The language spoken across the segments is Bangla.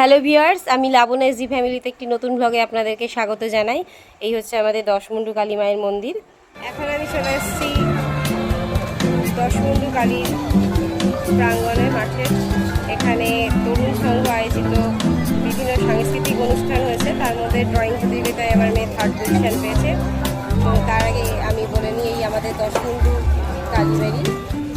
হ্যালো ভিউয়ার্স, আমি লাবণা এসজি ফ্যামিলিতে একটি নতুন ব্লগে আপনাদেরকে স্বাগত জানাই। এই হচ্ছে আমাদের দশমুন্ডু কালী মায়ের মন্দির। এখন আমি চলে এসেছি দশমুন্ডু কালীর প্রাঙ্গণে মাঠে। এখানে তরুণ সংঘ আয়োজিত বিভিন্ন সাংস্কৃতিক অনুষ্ঠান হয়েছে। তার মধ্যে ড্রয়িং প্রতিযোগিতায় আমার মেয়ে থার্ড পজিশন পেয়েছে। তো তার আগে আমি বলে নিই, এই আমাদের দশমুন্ডু কালীবাড়ি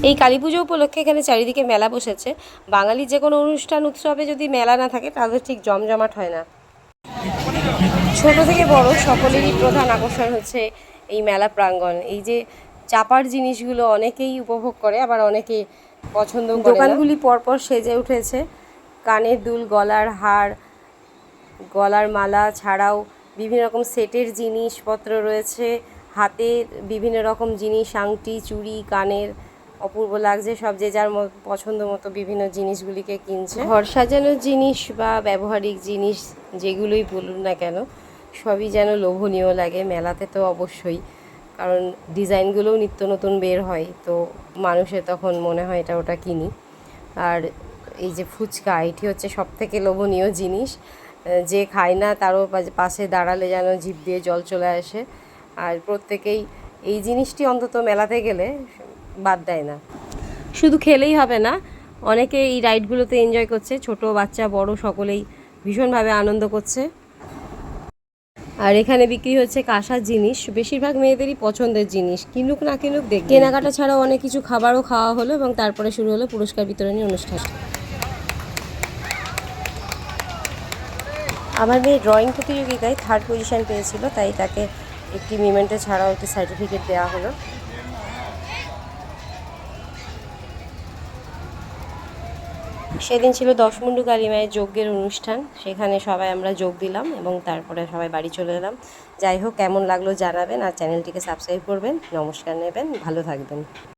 এই কালী পুজো উপলক্ষে এখানে চারিদিকে মেলা বসেছে। বাঙালির যে কোনো অনুষ্ঠান, উৎসবে যদি মেলা না থাকে, তাহলে ঠিক জমজমাট হয় না। ছোট থেকে বড় সকলেরই প্রধান আকর্ষণ হচ্ছে এই মেলা প্রাঙ্গণ। এই যে চাপার জিনিসগুলো অনেকেই উপভোগ করে, আবার অনেকে পছন্দ দোকানগুলি পরপর সেজে উঠেছে। কানের দুল, গলার হার, গলার মালা ছাড়াও বিভিন্ন রকম সেটের জিনিসপত্র রয়েছে। হাতের বিভিন্ন রকম জিনিস, আংটি, চুড়ি, কানের অপূর্ব লাগছে সব যে যার পছন্দ মতো বিভিন্ন জিনিসগুলিকে কিনছে। ঘর সাজানোর জিনিস বা ব্যবহারিক জিনিস যেগুলোই বলুন না কেন, সবই যেন লোভনীয় লাগে মেলাতে তো অবশ্যই। কারণ ডিজাইনগুলোও নিত্য নতুন বের হয়, তো মানুষের তখন মনে হয় এটা ওটা কিনি। আর এই যে ফুচকা, এটি হচ্ছে সব থেকে লোভনীয় জিনিস। যে খায় না তারও পাশে দাঁড়ালে যেন জিভ দিয়ে জল চলে আসে। আর প্রত্যেকেই এই জিনিসটি অন্তত মেলাতে গেলে বাদ দেয় না। শুধু খেলেই হবে না, অনেকে এই রাইডগুলোতে এনজয় করছে, ছোট বাচ্চা, বড় সকলেই ভীষণভাবে আনন্দ করছে। আর এখানে বিক্রি হচ্ছে কাঁসার জিনিস, বেশিরভাগ মেয়েদেরই পছন্দের জিনিস, কিনুক না কিনুক দেখ কেনাকাটা ছাড়াও অনেক কিছু খাবারও খাওয়া হলো এবং তারপরে শুরু হলো পুরস্কার বিতরণী অনুষ্ঠান। আমার মেয়ে ড্রয়িং প্রতিযোগিতায় থার্ড পজিশন পেয়েছিল, তাই তাকে একটি মিমেন্টো ছাড়াও একটি সার্টিফিকেট দেওয়া হলো। সেদিন ছিল দশমুন্ডু কালী মায়ের যজ্ঞের অনুষ্ঠান। সেখানে সবাই আমরা যোগ দিলাম এবং তারপরে সবাই বাড়ি চলে এলাম। যাই হোক, কেমন লাগল জানাবেন আর চ্যানেলটিকে সাবস্ক্রাইব করবেন। নমস্কার নেবেন। ভালো থাকবেন।